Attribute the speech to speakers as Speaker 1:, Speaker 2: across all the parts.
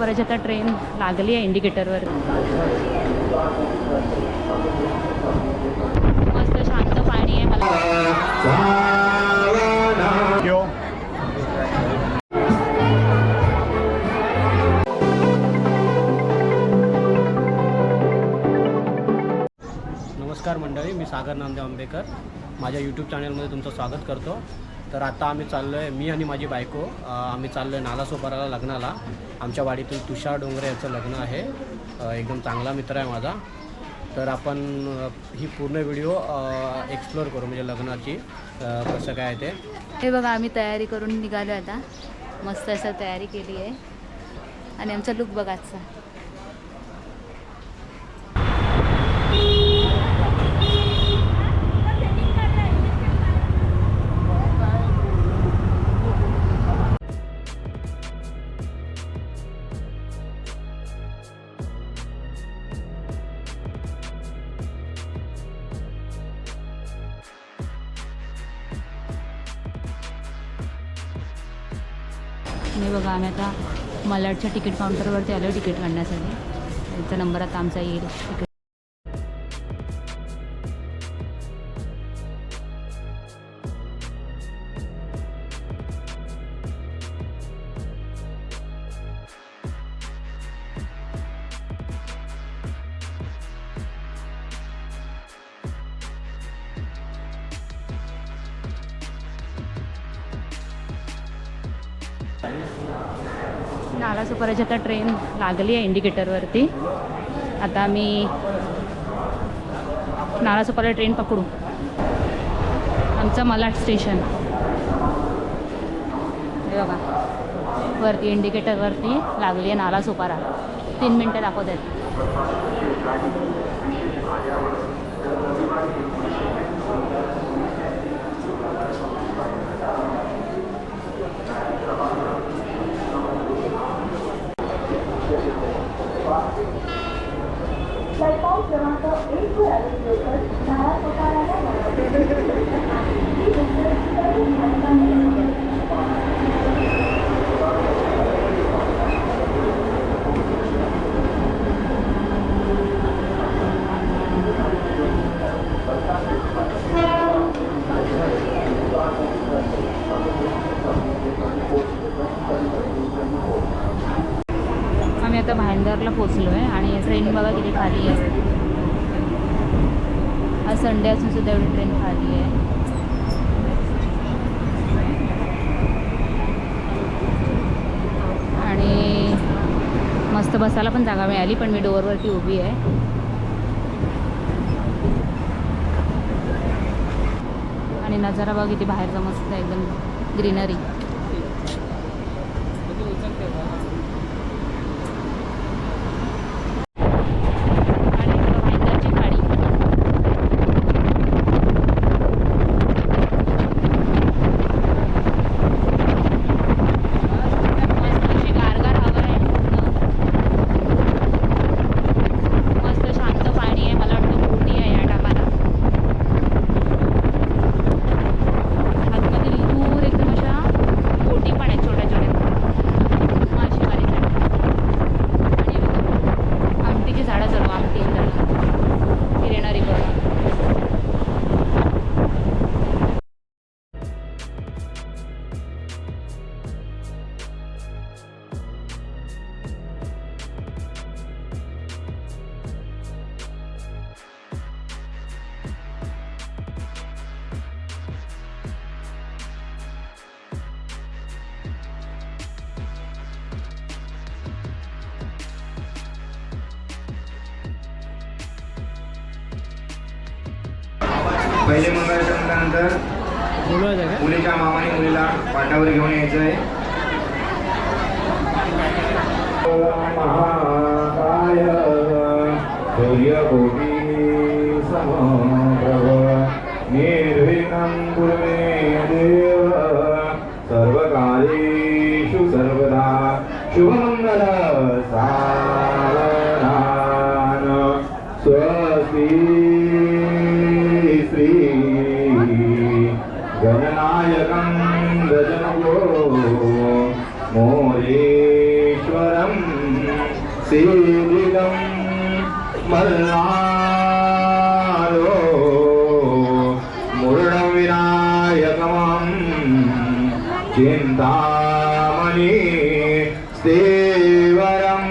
Speaker 1: परत आता ट्रेन लागली आहे इंडिकेटरवर मस्त शांत पाणी आहे मला.
Speaker 2: नमस्कार मंडळी मी सागर नामदेव आंबेकर. माझ्या यूट्यूब चॅनलमध्ये तुमचं स्वागत करतो. तर आता आम्ही चाललो आहे मी आणि माझी बायको आम्ही चाललो आहे नालासोपाराला लग्नाला. आमच्या वाडीतील तुषार डोंगरे याचं लग्न आहे. एकदम चांगला मित्र आहे माझा. तर आपण ही पूर्ण व्हिडिओ एक्सप्लोअर करू म्हणजे लग्नाची कसं काय आहे ते.
Speaker 1: हे बघा आम्ही तयारी करून निघालो आता. मस्त असं तयारी केली आहे. आणि आमचा लुक बघाचा मी बघा आम्ही आता मलाडच्या तिकीट काउंटरवरती आलो तिकीट काढण्यासाठी. त्यांचा नंबर आता आमचा येईल. तिकीट नालासोपाराची आता ट्रेन लागली आहे इंडिकेटरवरती आता आम्ही नालासोपारा ट्रेन पकडू. आमचं मलाड स्टेशन हे बघा. वरती इंडिकेटरवरती लागली आहे नालासोपारा. तीन मिनटं दाखवत आहेत. Thank you. ट्रेन बघा किती खाली आहे. आज संडे असून सुद्धा एवढी ट्रेन खाली आहे. आणि मस्त बसायला पण जागा मिळाली पण मी डोअरवरती उभी आहे. आणि नजारा बघा किती बाहेरचा मस्त आहे एकदम ग्रीनरी
Speaker 3: पहिले
Speaker 2: मंगळाच्या म्हटल्यानंतर
Speaker 3: मुलीच्या मामाने मुलीला पाटावर घेऊन यायचं आहे महाकाय सूर्यकोटी समप्रभ निर्विघ्नं कुरु देव। சீரிடம் மல்லாரோ முருடம் விநாயகமம். சிந்தாமணி தேவரம்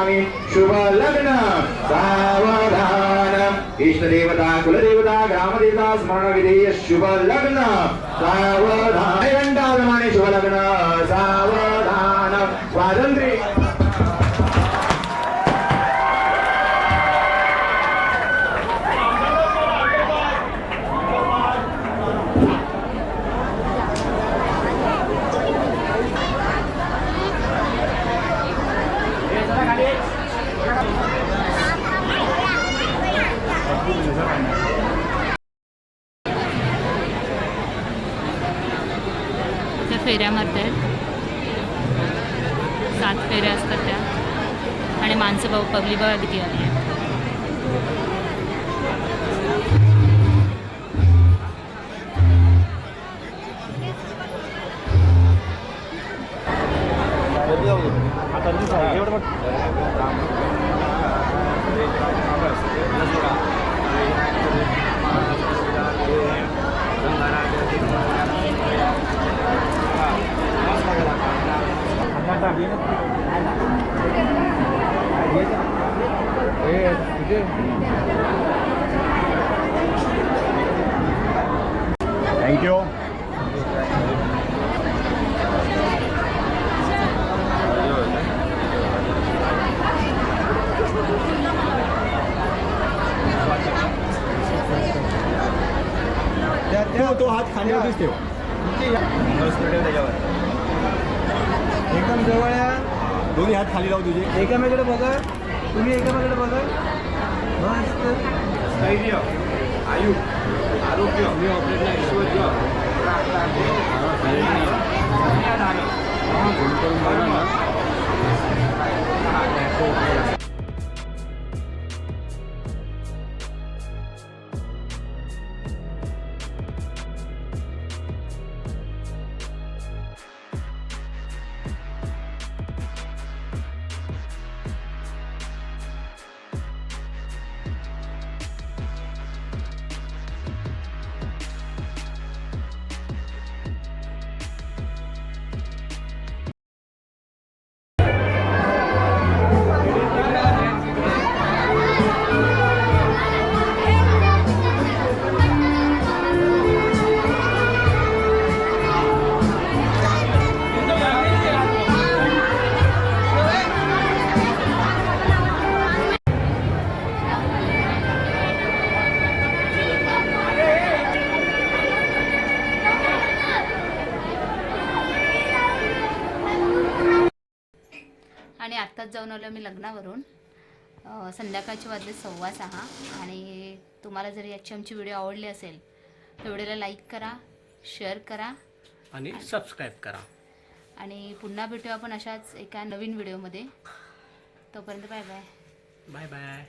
Speaker 3: शुभ लग्न सावधान इष्टदेवता कुलदेवता ग्रामदेवता शुभ लग्न सावधान शुभ लग्न सावधान स्वातंत्र्य
Speaker 1: त्या फेऱ्या मारतात सात फेऱ्या असतात त्या. आणि माणसं बघ पब्लिक बघा किती आली आहे
Speaker 4: थँक्यू तो तो हात खाण्यावरतीच ठेव. एकदम जवळ या. दोन्ही हात खाली लावू तुझे
Speaker 5: एकामेकडे बघा. तुम्ही एकामेकडे बघा. मस्त.
Speaker 3: स्थैर्य आयु आरोग्य ऐश्वर्य
Speaker 1: आणि आत्ताच जाऊन आलो मी लग्नावरून. संध्याकाळचे वाजले सव्वा सहा आणि तुम्हाला जर याची आमची व्हिडिओ आवडली असेल तर व्हिडिओला लाईक करा शेअर करा.
Speaker 2: आणि सबस्क्राईब करा.
Speaker 1: आणि पुन्हा भेटू आपण अशाच एका नवीन व्हिडिओमध्ये. तोपर्यंत बाय बाय.
Speaker 2: Bye bye.